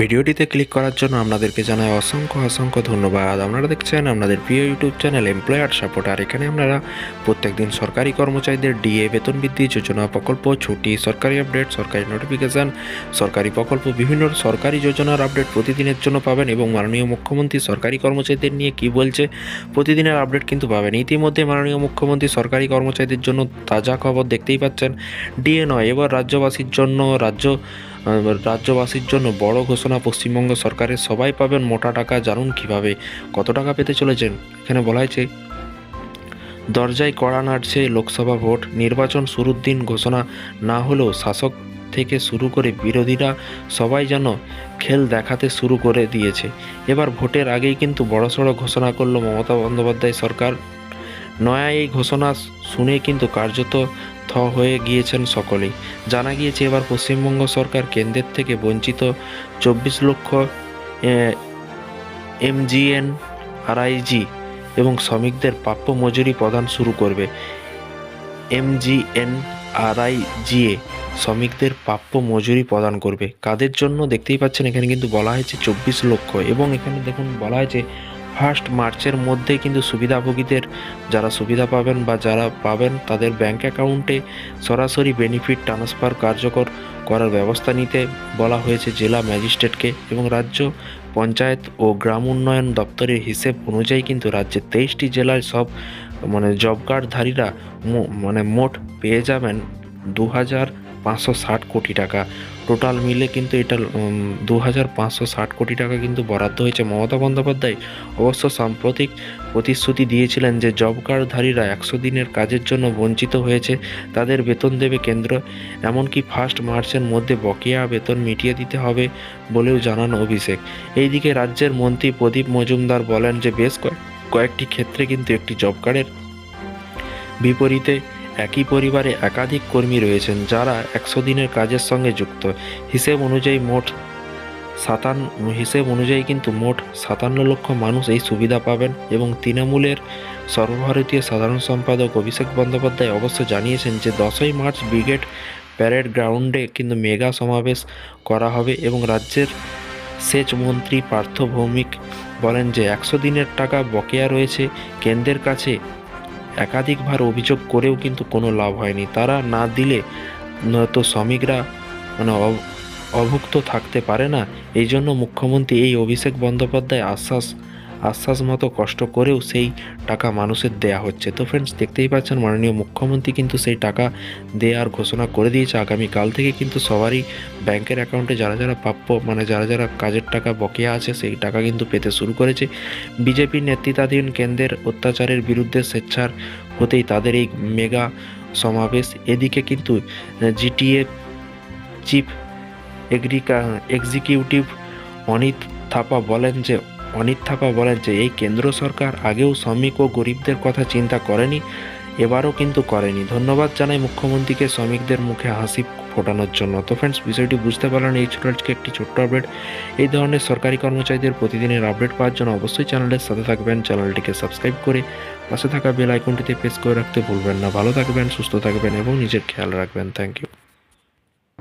ভিডিওটিতে ক্লিক করার জন্য আপনাদেরকে জানাই অসংখ্য অসংখ্য ধন্যবাদ। আপনারা দেখছেন আপনাদের প্রিয় ইউটিউব চ্যানেল এমপ্লয়ার সাপোর্ট আর এখানে আপনারা প্রত্যেকদিন সরকারি কর্মচারীদের ডিএ বেতন বৃদ্ধি, যোজনা প্রকল্প, ছুটি, সরকারি আপডেট সরকারি নোটিফিকেশান সরকারি প্রকল্প, বিভিন্ন সরকারি যোজনার আপডেট প্রতিদিনের জন্য পাবেন এবং মাননীয় মুখ্যমন্ত্রী সরকারি কর্মচারীদের নিয়ে কি বলছে প্রতিদিনের আপডেট কিন্তু পাবেন। ইতিমধ্যে মাননীয় মুখ্যমন্ত্রী সরকারি কর্মচারীদের জন্য তাজা খবর দেখতেই পাচ্ছেন। ডিএ নয়, এবার রাজ্যবাসীর জন্য রাজ্য রাজ্যবাসীর জন্য বড় ঘোষণা পশ্চিমবঙ্গ সরকারের সবাই পাবেন মোটা টাকা। জানুন কীভাবে? কত টাকা পেতে চলেছেন? এখানে বলা হয়েছে, দরজায় কড়া নাড়ছে লোকসভা ভোট। নির্বাচন শুরুর দিন ঘোষণা না হলেও শাসক থেকে শুরু করে বিরোধীরা সবাই যেন খেল দেখাতে শুরু করে দিয়েছে। এবার ভোটের আগেই কিন্তু বড়সড় ঘোষণা করল মমতা বন্দ্যোপাধ্যায় সরকার। নয়া এই ঘোষণা শুনে কিন্তু কার্যত থ হয়ে গিয়েছেন সকলেই। জানা গিয়েছে, এবার পশ্চিমবঙ্গ সরকার কেন্দ্রের থেকে বঞ্চিত চব্বিশ লক্ষ এমজিএন আরআইজি এবং শ্রমিকদের প্রাপ্য মজুরি প্রদান শুরু করবে। এমজিএন আরআইজিএ শ্রমিকদের প্রাপ্য মজুরি প্রদান করবে। কাদের জন্য? দেখতেই পাচ্ছেন, এখানে কিন্তু বলা হয়েছে চব্বিশ লক্ষ এবং এখানে দেখুন বলা হয়েছে ফার্স্ট মার্চের মধ্যে কিন্তু সুবিধাভোগীদের যারা সুবিধা পাবেন বা যারা পাবেন তাদের ব্যাংক অ্যাকাউন্টে সরাসরি বেনিফিট ট্রান্সফার কার্যকর করার ব্যবস্থা নিতে বলা হয়েছে জেলা ম্যাজিস্ট্রেটকে এবং রাজ্য পঞ্চায়েত ও গ্রাম উন্নয়ন দপ্তরের হিসেব অনুযায়ী কিন্তু রাজ্যের তেইশটি জেলায় সব মানে জব কার্ডধারীরা মানে মোট পেয়ে যাবেন দু হাজার পাঁচশো ষাট কোটি টাকা। টোটাল মিলে কিন্তু এটা দু হাজার পাঁচশো ষাট কোটি টাকা কিন্তু বরাদ্দ হয়েছে। মমতা বন্দ্যোপাধ্যায় অবশ্য সাম্প্রতিক প্রতিশ্রুতি দিয়েছিলেন যে জব কার্ডধারীরা একশো দিনের কাজের জন্য বঞ্চিত হয়েছে, তাদের বেতন দেবে কেন্দ্র। এমনকি ফার্স্ট মার্চের মধ্যে বকেয়া বেতন মিটিয়ে দিতে হবে বলেও জানান অভিষেক। এইদিকে রাজ্যের মন্ত্রী প্রদীপ মজুমদার বলেন যে, বেশ কয়েক, কয়েকটি ক্ষেত্রে কিন্তু একটি জব কার্ডের বিপরীতে একই পরিবারে একাধিক কর্মী রয়েছেন যারা একশো দিনের কাজের সঙ্গে যুক্ত। হিসেব অনুযায়ী মোট সাতান্ন, হিসেব অনুযায়ী কিন্তু মোট সাতান্ন লক্ষ মানুষ এই সুবিধা পাবেন এবং তৃণমূলের সর্বভারতীয় সাধারণ সম্পাদক অভিষেক বন্দ্যোপাধ্যায় অবশ্য জানিয়েছেন যে দশই মার্চ ব্রিগেড প্যারেড গ্রাউন্ডে কিন্তু মেগা সমাবেশ করা হবে এবং রাজ্যের সেচ মন্ত্রী পার্থ ভৌমিক বলেন যে একশো দিনের টাকা বকেয়া রয়েছে। কেন্দ্রের কাছে একাধিকবার অভিযোগ করেও কিন্তু কোনো লাভ হয়নি। তারা না দিলে তো শ্রমিকরা মানে অভুক্ত থাকতে পারে না। এই জন্য মুখ্যমন্ত্রী এই অভিষেক বন্দ্যোপাধ্যায় আশ্বাস আশ্বাস মতো কষ্ট করেও সেই টাকা মানুষের দেয়া হচ্ছে। তো ফ্রেন্ডস দেখতেই পাচ্ছেন মাননীয় মুখ্যমন্ত্রী কিন্তু সেই টাকা দেওয়ার ঘোষণা করে দিয়েছে। আগামীকাল থেকে কিন্তু সবারই ব্যাংকের অ্যাকাউন্টে যারা যারা প্রাপ্য মানে যারা যারা কাজের টাকা বকেয়া আছে, সেই টাকা কিন্তু পেতে শুরু করেছে। বিজেপির নেতৃত্বাধীন কেন্দ্রের অত্যাচারের বিরুদ্ধে স্বেচ্ছার হতেই তাদের এই মেগা সমাবেশ। এদিকে কিন্তু জিটিএ চিফ এগ্রিকা, এক্সিকিউটিভ অনিত থাপা বলেন যে অনিত থাপা বলেন যে, এই কেন্দ্র সরকার আগেও শ্রমিক ও গরিবদের কথা চিন্তা করেনি, এবারও কিন্তু করেনি। ধন্যবাদ জানাই মুখ্যমন্ত্রীকে শ্রমিকদের মুখে হাসি ফোটানোর জন্য। তো ফ্রেন্ডস বিষয়টি বুঝতে পারলেন, এই ছোট আজকে একটি ছোট্ট আপডেট এই ধরনের সরকারি কর্মচারীদের প্রতিদিনের আপডেট পাওয়ার জন্য অবশ্যই চ্যানেলের সাথে থাকবেন। চ্যানেলটিকে সাবস্ক্রাইব করে পাশে থাকা বেল আইকনটিতে প্রেস করে রাখতে ভুলবেন না। ভালো থাকবেন, সুস্থ থাকবেন এবং নিজের খেয়াল রাখবেন। Thank you